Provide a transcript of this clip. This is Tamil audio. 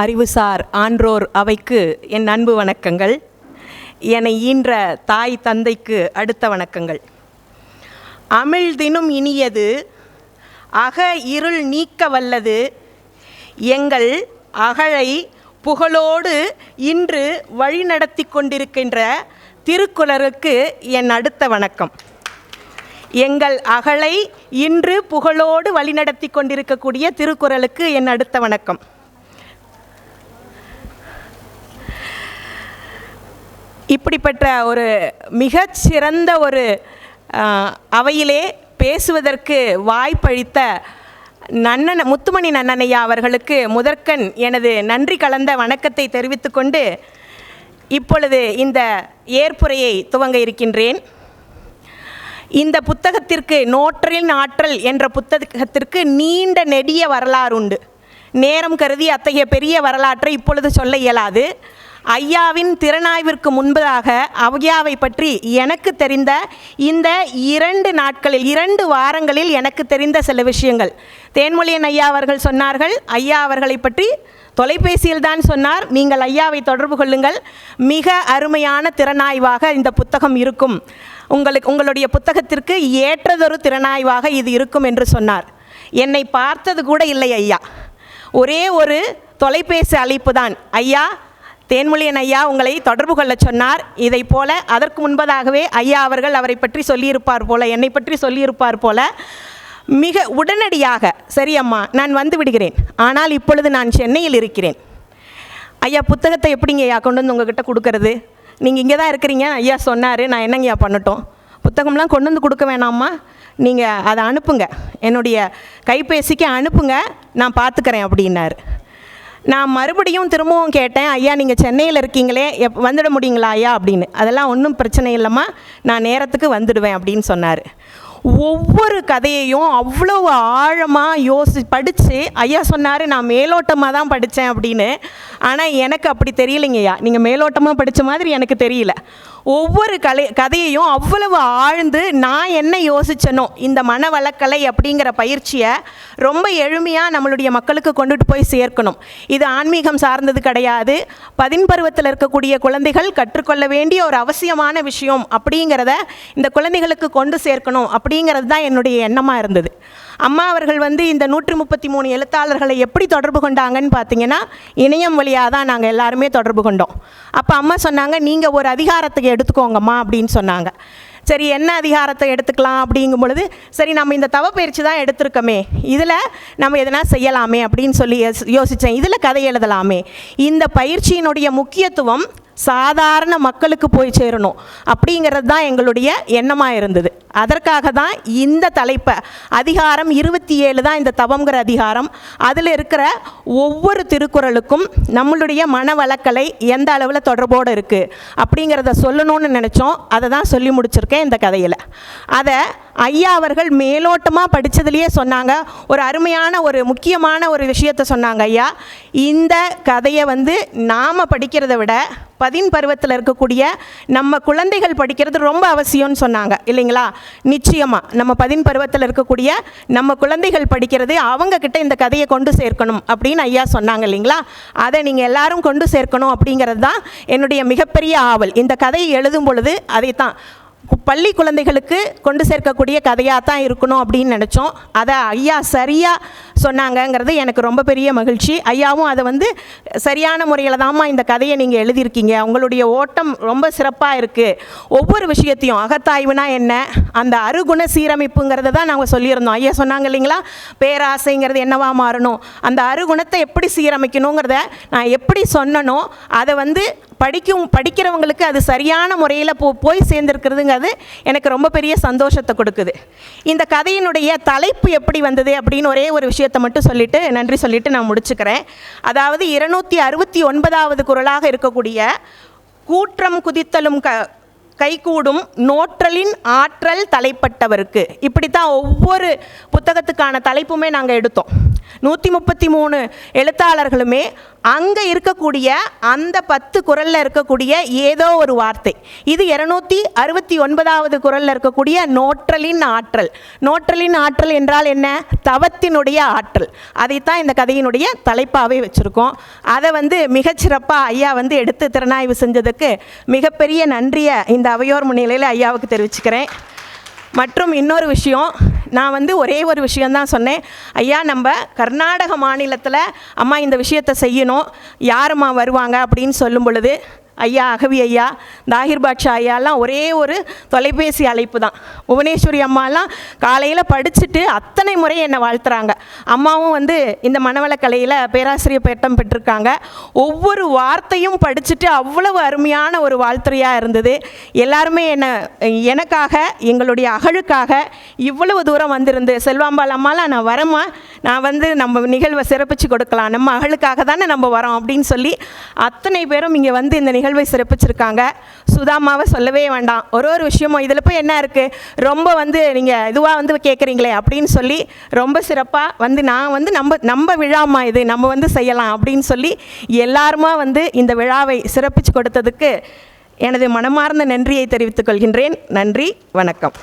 அறிவுசார் ஆன்றோர் அவைக்கு என் அன்பு வணக்கங்கள். என்னை ஈன்ற தாய் தந்தைக்கு அடுத்த வணக்கங்கள். அமிழ்தினும் இனியது அக இருள் நீக்க வல்லது எங்கள் அகழை புகழோடு இன்று வழிநடத்தி கொண்டிருக்கின்ற திருக்குறளுக்கு என் அடுத்த வணக்கம். எங்கள் அகலை இன்று புகழோடு வழிநடத்தி கொண்டிருக்கக்கூடிய திருக்குறளுக்கு என் அடுத்த வணக்கம். இப்படிப்பட்ட ஒரு மிகச்சிறந்த ஒரு அவையிலே பேசுவதற்கு வாய்ப்பளித்த நன்னன் முத்துமணி நன்னனையா அவர்களுக்கு முதற்கண் எனது நன்றி கலந்த வணக்கத்தை தெரிவித்துக்கொண்டு இப்பொழுது இந்த ஏற்புரையை துவங்க இருக்கின்றேன். இந்த புத்தகத்திற்கு நோற்றலின் ஆற்றல் என்ற புத்தகத்திற்கு நீண்ட நெடிய வரலாறு உண்டு நேரம் கருதி அத்தகைய பெரிய வரலாற்றை இப்பொழுது சொல்ல இயலாது. ஐயாவின் திறனாய்விற்கு முன்பதாக ஐயாவை பற்றி எனக்கு தெரிந்த இந்த இரண்டு நாட்களில் இரண்டு வாரங்களில் எனக்கு தெரிந்த சில விஷயங்கள். தேன்மொழியன் ஐயா அவர்கள் சொன்னார்கள் ஐயா அவர்களை பற்றி தொலைபேசியில் தான் சொன்னார். நீங்கள் ஐயாவை தொடர்பு கொள்ளுங்கள். மிக அருமையான திறனாய்வாக இந்த புத்தகம் இருக்கும். உங்களுக்கு உங்களுடைய புத்தகத்திற்கு ஏற்றதொரு திறனாய்வாக இது இருக்கும் என்று சொன்னார். என்னை பார்த்தது கூட இல்லை ஐயா. ஒரே ஒரு தொலைபேசி அழைப்பு தான். ஐயா தேன்மொழியன் ஐயா உங்களை தொடர்பு கொள்ள சொன்னார். இதை போல அதற்கு முன்பதாகவே ஐயா அவர்கள் அவரை பற்றி சொல்லியிருப்பார் போல என்னை பற்றி சொல்லியிருப்பார் போல. மிக உடனடியாக சரி அம்மா நான் வந்து விடுகிறேன். ஆனால் இப்பொழுது நான் சென்னையில் இருக்கிறேன். ஐயா புத்தகத்தை எப்படிங்க ஐயா கொண்டு வந்து உங்ககிட்ட கொடுக்கறது? நீங்கள் இங்கே தான் இருக்கிறீங்க. ஐயா சொன்னார் நான் என்னங்கய்யா பண்ணட்டும்? புத்தகம்லாம் கொண்டு வந்து கொடுக்க வேணாம்மா. நீங்கள் அதை அனுப்புங்க. என்னுடைய கைபேசிக்கு அனுப்புங்க. நான் பார்த்துக்கிறேன் அப்படின்னாரு. நான் மறுபடியும் திரும்பவும் கேட்டேன் ஐயா நீங்கள் சென்னையில் இருக்கீங்களே எப் வந்துட முடியுங்களா ஐயா? அப்படின்னு. அதெல்லாம் ஒன்றும் பிரச்சனை இல்லைம்மா. நான் நேரத்துக்கு வந்துடுவேன் அப்படின்னு சொன்னார். ஒவ்வொரு கதையையும் அவ்வளோ ஆழமாக யோசி படித்து ஐயா சொன்னார் நான் மேலோட்டமாக தான் படித்தேன் அப்படின்னு. ஆனால் எனக்கு அப்படி தெரியலைங்கய்யா நீங்கள் மேலோட்டமாக படித்த மாதிரி எனக்கு தெரியல. ஒவ்வொரு கலை கதையையும் அவ்வளவு ஆழ்ந்து நான் என்ன யோசித்தனோ இந்த மனவளக்கலை அப்படிங்கிற பயிற்சியை ரொம்ப எளிமையாக நம்மளுடைய மக்களுக்கு கொண்டுட்டு போய் சேர்க்கணும். இது ஆன்மீகம் சார்ந்தது கிடையாது. பதின்பருவத்தில் இருக்கக்கூடிய குழந்தைகள் கற்றுக்கொள்ள வேண்டிய ஒரு அவசியமான விஷயம் அப்படிங்கிறத இந்த குழந்தைகளுக்கு கொண்டு சேர்க்கணும். அப்படி அப்படிங்கிறது தான் என்னுடைய எண்ணமாக இருந்தது. அம்மா அவர்கள் வந்து இந்த நூற்றி முப்பத்தி மூணு எழுத்தாளர்களை எப்படி தொடர்பு கொண்டாங்கன்னு பார்த்தீங்கன்னா இணையம் வழியாக தான் நாங்கள் எல்லாருமே தொடர்பு கொண்டோம். அப்போ அம்மா சொன்னாங்க நீங்கள் ஒரு அதிகாரத்துக்கு எடுத்துக்கோங்கம்மா அப்படின்னு சொன்னாங்க. சரி என்ன அதிகாரத்தை எடுத்துக்கலாம் அப்படிங்கும் பொழுது சரி நம்ம இந்த தவ பயிற்சி தான் எடுத்திருக்கோமே இதில் நம்ம எதனா செய்யலாமே அப்படின்னு சொல்லி யோசித்தேன் இதில் கதை எழுதலாமே. இந்த பயிற்சியினுடைய முக்கியத்துவம் சாதாரண மக்களுக்கு போய் சேரணும். அப்படிங்கிறது தான் எங்களுடைய எண்ணமாக இருந்தது. அதற்காக தான் இந்த தலைப்பை அதிகாரம் இருபத்தி ஏழு தான் இந்த தவங்கிற அதிகாரம். அதில் இருக்கிற ஒவ்வொரு திருக்குறளுக்கும் நம்மளுடைய மனவளக்கலை எந்த அளவில் தொடர்போடு இருக்குது அப்படிங்கிறத சொல்லணும்னு நினச்சோம். அதை தான் சொல்லி முடிச்சிருக்கேன் இந்த கதையில். அதை ஐயா அவர்கள் மேலோட்டமாக படித்ததுலேயே சொன்னாங்க. ஒரு அருமையான ஒரு முக்கியமான ஒரு விஷயத்தை சொன்னாங்க ஐயா. இந்த கதையை வந்து நாம் படிக்கிறத விட பதின் பருவத்தில் இருக்கக்கூடிய நம்ம குழந்தைகள் படிக்கிறது ரொம்ப அவசியம்னு சொன்னாங்க. இல்லைங்களா? நிச்சயமாக நம்ம பதின் பருவத்தில் இருக்கக்கூடிய நம்ம குழந்தைகள் படிக்கிறது அவங்கக்கிட்ட இந்த கதையை கொண்டு சேர்க்கணும் அப்படின்னு ஐயா சொன்னாங்க இல்லைங்களா? அதை நீங்கள் எல்லாரும் கொண்டு சேர்க்கணும் அப்படிங்கிறது தான் என்னுடைய மிகப்பெரிய ஆவல். இந்த கதையை எழுதும் பொழுது அதைத்தான். தான் பள்ளி குழந்தைகளுக்கு கொண்டு சேர்க்கக்கூடிய கதையாக தான் இருக்கணும் அப்படின்னு நினச்சோம். அதை ஐயா சரியாக சொன்னாங்கங்கிறது எனக்கு ரொம்ப பெரிய மகிழ்ச்சி. ஐயாவும் அதை வந்து சரியான முறையில் தாம்மா இந்த கதையை நீங்கள் எழுதியிருக்கீங்க. உங்களுடைய ஓட்டம் ரொம்ப சிறப்பாக இருக்குது ஒவ்வொரு விஷயத்தையும் அகத்தாய்வுனா என்ன? அந்த அருகுண சீரமைப்புங்கிறத தான் நாங்கள் சொல்லியிருந்தோம். ஐயா சொன்னாங்க இல்லைங்களா? பேராசைங்கிறது என்னவா மாறணும்? அந்த அருகுணத்தை எப்படி சீரமைக்கணுங்கிறத நான் எப்படி சொன்னனோ அதை வந்து படிக்கும் படிக்கிறவங்களுக்கு அது சரியான முறையில் போ போய் சேர்ந்துருக்கிறதுங்கிறது எனக்கு ரொம்ப பெரிய சந்தோஷத்தை கொடுக்குது. இந்த கதையினுடைய தலைப்பு எப்படி வந்தது அப்படின்னு ஒரே ஒரு விஷயத்தை மட்டும் சொல்லிட்டு நன்றி சொல்லிட்டு நான் முடிச்சுக்கிறேன். அதாவது இருநூத்தி அறுபத்தி ஒன்பதாவது குரலாக இருக்கக்கூடிய கூற்றம் குதித்தலும் க கைகூடும் நோற்றலின் ஆற்றல் தலைப்பட்டவருக்கு. இப்படித்தான் ஒவ்வொரு புத்தகத்துக்கான தலைப்புமே நாங்கள் எடுத்தோம். நூற்றி முப்பத்தி மூணு எழுத்தாளர்களுமே அங்கே இருக்கக்கூடிய அந்த பத்து குரலில் இருக்கக்கூடிய ஏதோ ஒரு வார்த்தை. இது இரநூத்தி அறுபத்தி ஒன்பதாவது குரலில் இருக்கக்கூடிய நோற்றலின் ஆற்றல். நோற்றலின் ஆற்றல் என்றால் என்ன? தவத்தினுடைய ஆற்றல். அதைத்தான் இந்த கதையினுடைய தலைப்பாகவே வச்சுருக்கோம். அதை வந்து மிகச்சிறப்பாக ஐயா வந்து எடுத்து திறனாய்வு செஞ்சதுக்கு மிகப்பெரிய நன்றியை இந்த அவையோர் முன்னிலையில் ஐயாவுக்கு தெரிவிச்சுக்கிறேன். மற்றும் இன்னொரு விஷயம் நான் வந்து ஒரே ஒரு விஷயந்தான் சொன்னேன். ஐயா நம்ம கர்நாடக மாநிலத்தில் அம்மா இந்த விஷயத்தை செய்யணும் யாரும்மா வருவாங்க அப்படின்னு சொல்லும் பொழுது ஐயா அகவி ஐயா தாகிர் பாட்ஷா ஐயாலாம் ஒரே ஒரு தொலைபேசி அழைப்பு தான் புவனேஸ்வரி அம்மாலாம் காலையில் படிச்சுட்டு அத்தனை முறை என்னை வாழ்த்துறாங்க. அம்மாவும் வந்து இந்த மனவளக்கலையில் பேராசிரியர் பட்டம் பெற்றிருக்காங்க. ஒவ்வொரு வார்த்தையும் படிச்சுட்டு அவ்வளவு அருமையான ஒரு வாழ்த்துறையாக இருந்தது. எல்லாருமே என்னை எனக்காக எங்களுடைய அகழுக்காக இவ்வளவு தூரம் வந்திருந்து செல்வாம்பாள் அம்மாலாம் நான் வரமா நான் வந்து நம்ம நிகழ்வை சிறப்பிச்சு கொடுக்கலாம். நம்ம அகழுக்காக தானே நம்ம வரோம் அப்படின்னு சொல்லி அத்தனை பேரும் இங்கே வந்து இந்த நிகழ்வு நிகழ்வை சிறப்பிச்சிருக்காங்க. சுதாமாவை சொல்லவே வேண்டாம். ஒரு ஒரு விஷயமும் இதில் போய் என்ன இருக்குது ரொம்ப வந்து நீங்கள் இதுவாக வந்து கேட்குறீங்களே அப்படின்னு சொல்லி ரொம்ப சிறப்பாக வந்து நான் வந்து நம்ம நம்ம விழாமா இது? நம்ம வந்து செய்யலாம் அப்படின்னு சொல்லி எல்லாருமா வந்து இந்த விழாவை சிறப்பிச்சு கொடுத்ததுக்கு எனது மனமார்ந்த நன்றியை தெரிவித்துக் கொள்கின்றேன். நன்றி வணக்கம்.